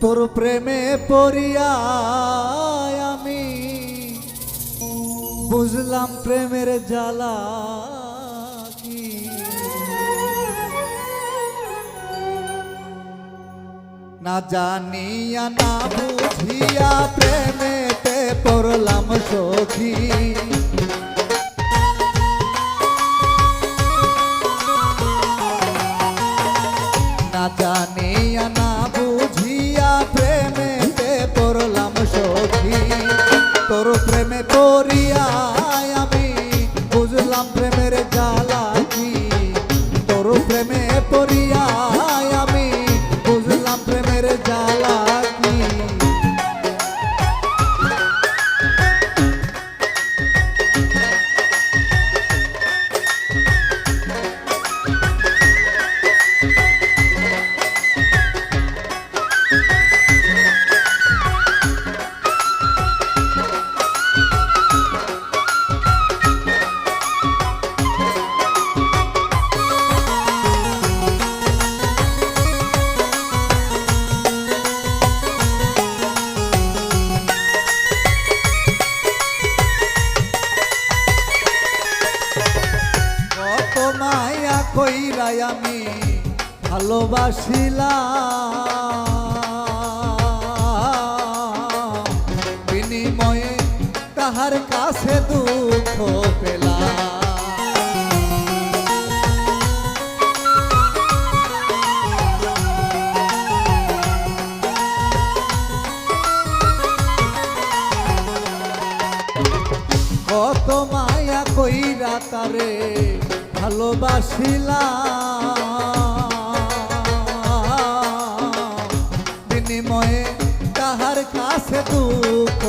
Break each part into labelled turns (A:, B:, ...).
A: তোর প্রেমে পড়িয়া আমি। বুঝলাম প্রেমের জ্বালা না জানিয়া না বুঝিয়া প্রেমেতে পড়লাম সখী। কইরাই আমি ভালোবাসিলাম। বিনিময়ে তাহার কাছে দুঃখ পেলাম। কত মায়া কইরা তারে ভালোবাসিলাম। বিনিময়ে তাহার কাছে দুঃখ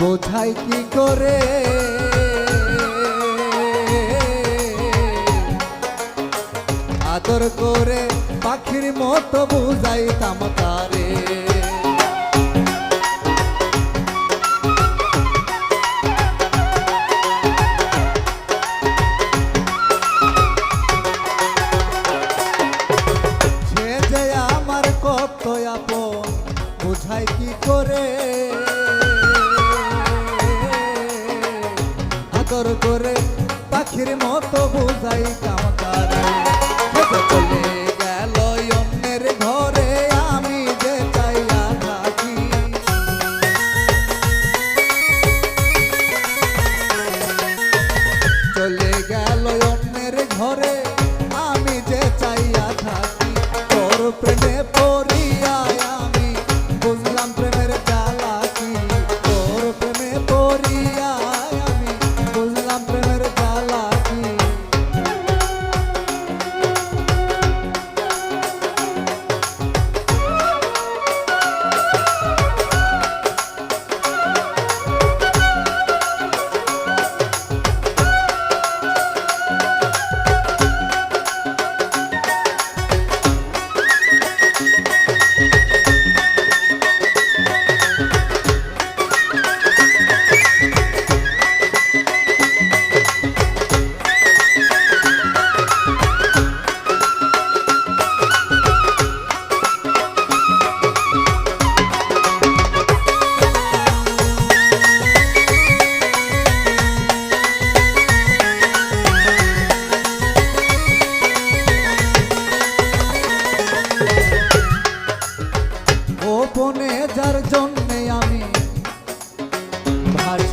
A: বোঝাই কি করে? আদর করে পাখির মতো বুঝাইতাম তারে। আমার কত আপন, বুঝাই কি করে? আদর করে পাখির মতো বুঝাই চলে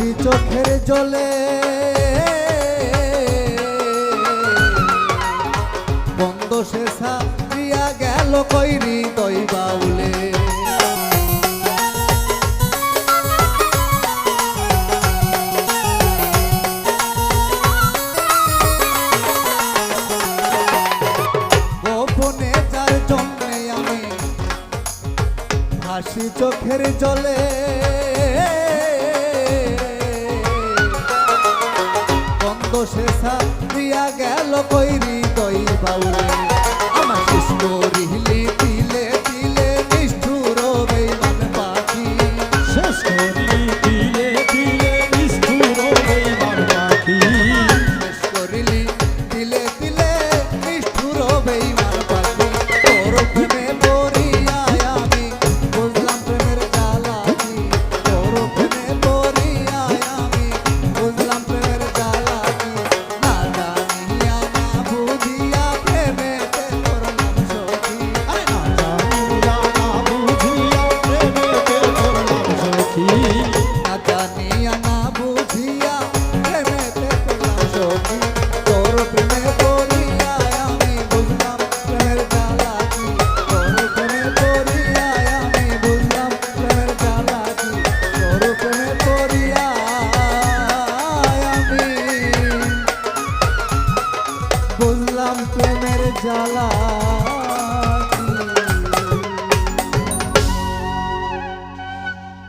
A: কাঁদি চোখের জলে বন্ধ শেষা দিয়া গেল কইরি দই বাউলে। হাসি চোখের জলে শেষা দিয়া গেল কইরি তৈ বাউরে। জ্বালা।